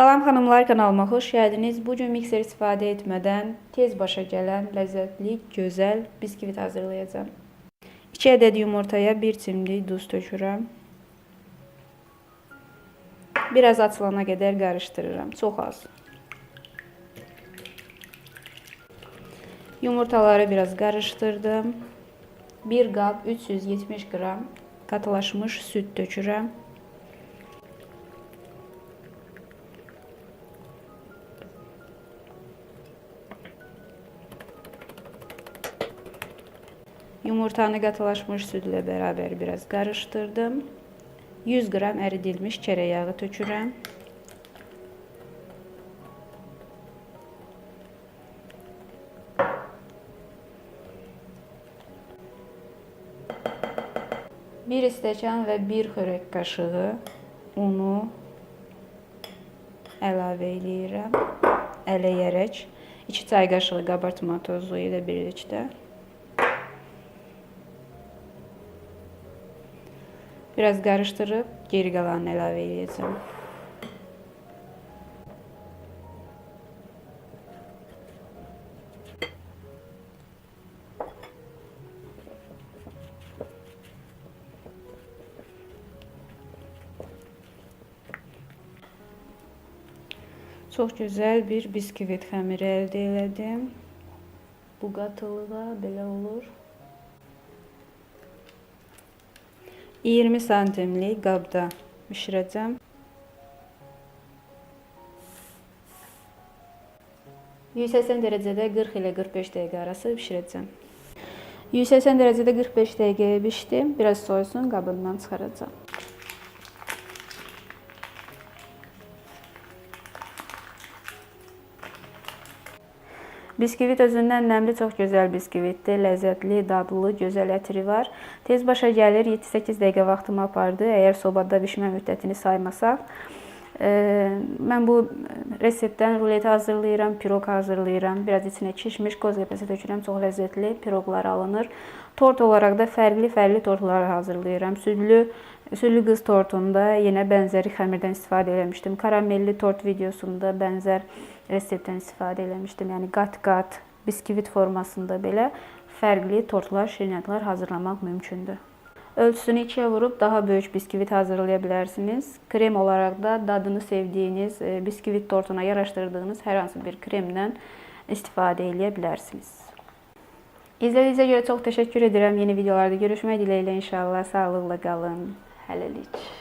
Salam xanımlar, kanalıma xoş gəldiniz. Bu gün mikser istifadə etmədən tez başa gələn, ləzzətli, gözəl biskvit hazırlayacağam. 2 ədəd yumurtaya 1 çimdik duz tökürəm. Biraz açılana qədər qarışdırıram. Çox az. Yumurtaları biraz qarışdırdım. 1 qab 370 qram qatılaşmış süd tökürəm. Yumurtanı qatılaşmış südlə bərabər biraz qarışdırdım. 100 qram əridilmiş çörək yağı tökürəm. Bir stəkan və 1 xörək qaşığı unu əlavə eləyirəm. Ələyərək 2 çay qaşığı qabartma tozu ilə birlikdə Biraz qarışdırıb geri qalanını əlavə edəcəm. Çox gözəl bir biskvit xəmiri əldə elədim. Bu qatılığa belə olur. 20 santimlik qabda bişirəcəm. 180 dərəcədə 40 ilə 45 dəqiqə arası bişirəcəm. 180 dərəcədə 45 dəqiqəyə bişdi. Biraz soyusun, qabından çıxaracağam. Biskvit özündən nəmli, çox gözəl biskvitdir. Ləzzətli, dadlı, gözəl ətri var. Tez başa gəlir, 7-8 dəqiqə vaxtımı apardı. Əgər sobada bişmə müddətini saymasaq. E, mən bu reseptdən rulet hazırlayıram, piroq hazırlayıram. Biraz içinə kişmiş, qoz ləpəsi tökürəm. Çox ləzzətli piroqlar alınır. Tort olaraq da fərqli-fərqli tortlar hazırlayıram. Südlü Südlü qız tortunda yenə bənzəri xəmirdən istifadə eləmişdim. Karamelli tort videosunda bənzər reseptdən istifadə eləmişdim. Yəni qat-qat biskvit formasında belə fərqli tortlar, şirniyyatlar hazırlamaq mümkündür. Ölçüsünü 2-yə vurub daha böyük biskvit hazırlaya bilərsiniz. Krem olaraq da dadını sevdiyiniz, e, biskvit tortuna yaraşdırdığınız hər hansı bir kremdən istifadə edə bilərsiniz. İzlədiyinizə görə çox təşəkkür edirəm. Yeni videolarda görüşmək dileğiyle inşallah. Sağlıqla qalın. Helal iç.